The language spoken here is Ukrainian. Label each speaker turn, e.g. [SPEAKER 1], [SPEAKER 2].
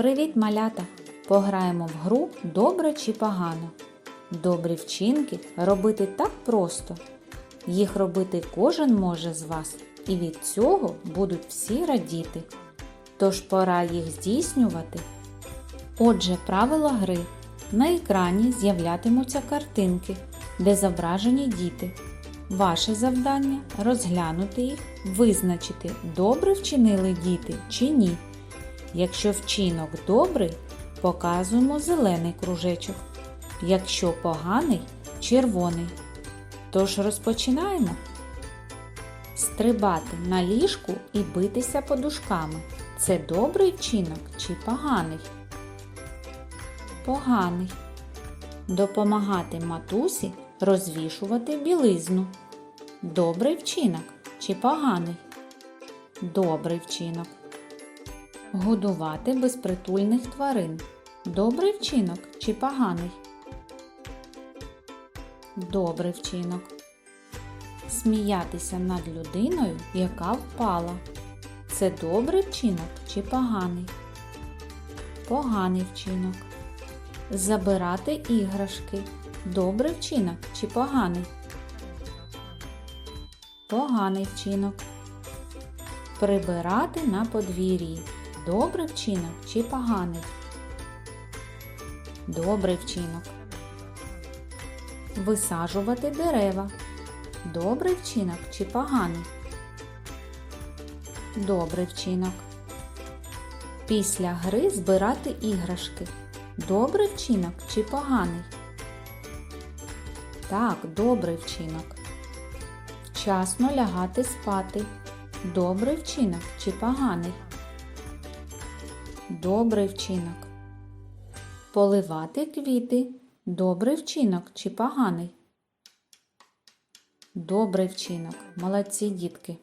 [SPEAKER 1] Привіт, малята! Пограємо в гру добре чи погано. Добрі вчинки робити так просто. Їх робити кожен може з вас, і від цього будуть всі радіти. Тож пора їх здійснювати. Отже, правила гри. На екрані з'являтимуться картинки, де зображені діти. Ваше завдання розглянути їх, визначити, добре вчинили діти чи ні. Якщо вчинок добрий, показуємо зелений кружечок. Якщо поганий червоний. Тож розпочинаємо. Стрибати на ліжку і битися подушками. Це добрий вчинок чи поганий? Поганий. Допомагати матусі розвішувати білизну. Добрий вчинок чи поганий? Добрий вчинок. Годувати безпритульних тварин. Добрий вчинок чи поганий? Добрий вчинок. Сміятися над людиною, яка впала. Це добрий вчинок чи поганий? Поганий вчинок. Забирати іграшки. Добрий вчинок чи поганий? Поганий вчинок. Прибирати на подвір'ї. Добрий вчинок чи поганий? Добрий вчинок. Висаджувати дерева. Добрий вчинок чи поганий? Добрий вчинок. Після гри збирати іграшки. Добрий вчинок чи поганий? Так, добрий вчинок. Вчасно лягати спати. Добрий вчинок чи поганий? Добрий вчинок. Поливати квіти. Добрий вчинок чи поганий? Добрий вчинок. Молодці дітки.